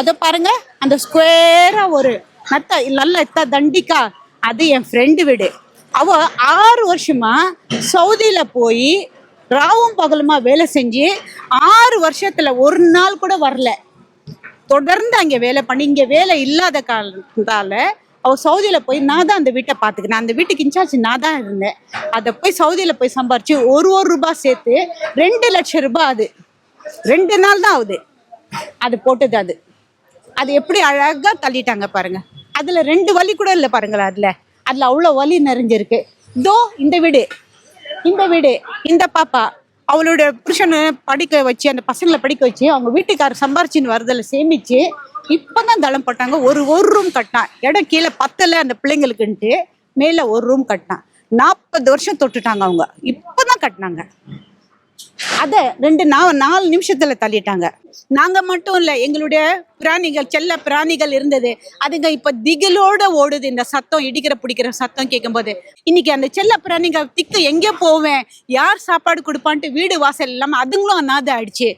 அதை பாருங்க அந்த ஸ்கொயரா ஒரு நத்த நல்ல எத்த தண்டிக்கா. அது என் ஃப்ரெண்டு வீடு. அவ ஆறு வருஷமா சவுதியில போய் ராவும் பகலுமா வேலை செஞ்சு ஆறு வருஷத்துல ஒரு நாள் கூட வரல. தொடர்ந்து அங்கே வேலை பண்ணி இங்கே வேலை இல்லாத காலத்தால அவ சவுதியில போய் நான் தான் அந்த வீட்டை பார்த்துக்கினேன். அந்த வீட்டுக்கு இன்சார்ஜ் நான் தான் இருந்தேன். அதை போய் சவுதியில போய் சம்பாரிச்சு ஒரு ஒரு ரூபாய் சேர்த்து ரெண்டு லட்சம் ரூபாய் அது. ரெண்டு நாள் தான் ஆகுது. அது போட்டது அது. அது எப்படி அழகா தள்ளிட்டாங்க பாருங்க. அதுல ரெண்டு வலி கூட இல்லை பாருங்களேன் அதுல. அதுல அவ்வளோ வலி நிறைஞ்சிருக்கு. இதோ இந்த வீடு. இந்த வீடு இந்த பாப்பா. அவளோட புருஷனை படிக்க வச்சு அந்த பசங்களை படிக்க வச்சு அவங்க வீட்டுக்காரர் சம்பாரிச்சின்னு வரதில் சேமிச்சு இப்பதான் தளம் போட்டாங்க. ஒரு ஒரு ரூம் கட்டினான் இடம் கீழே பத்தல அந்த பிள்ளைங்களுக்குன்ட்டு மேலே ஒரு ரூம் கட்டினான் நாற்பது வருஷம் தொட்டுட்டாங்க அவங்க. இப்பதான் கட்டினாங்க. அதை ரெண்டு நா நாலு நிமிஷத்தில் தள்ளிட்டாங்க. நாங்கள் மட்டும் இல்லை எங்களுடைய பிராணிகள் செல்ல பிராணிகள் இருந்தது. அதுங்க இப்போ திகிலோட ஓடுது. இந்த சத்தம் இடிக்கிற பிடிக்கிற சத்தம் கேட்கும்போது இன்னைக்கு அந்த செல்ல பிராணிகள் திக்கு எங்கே போவேன்? யார் சாப்பாடு கொடுப்பான்ட்டு வீடு வாசல் இல்லாமல் அதுங்களும் அநாத ஆயிடுச்சு.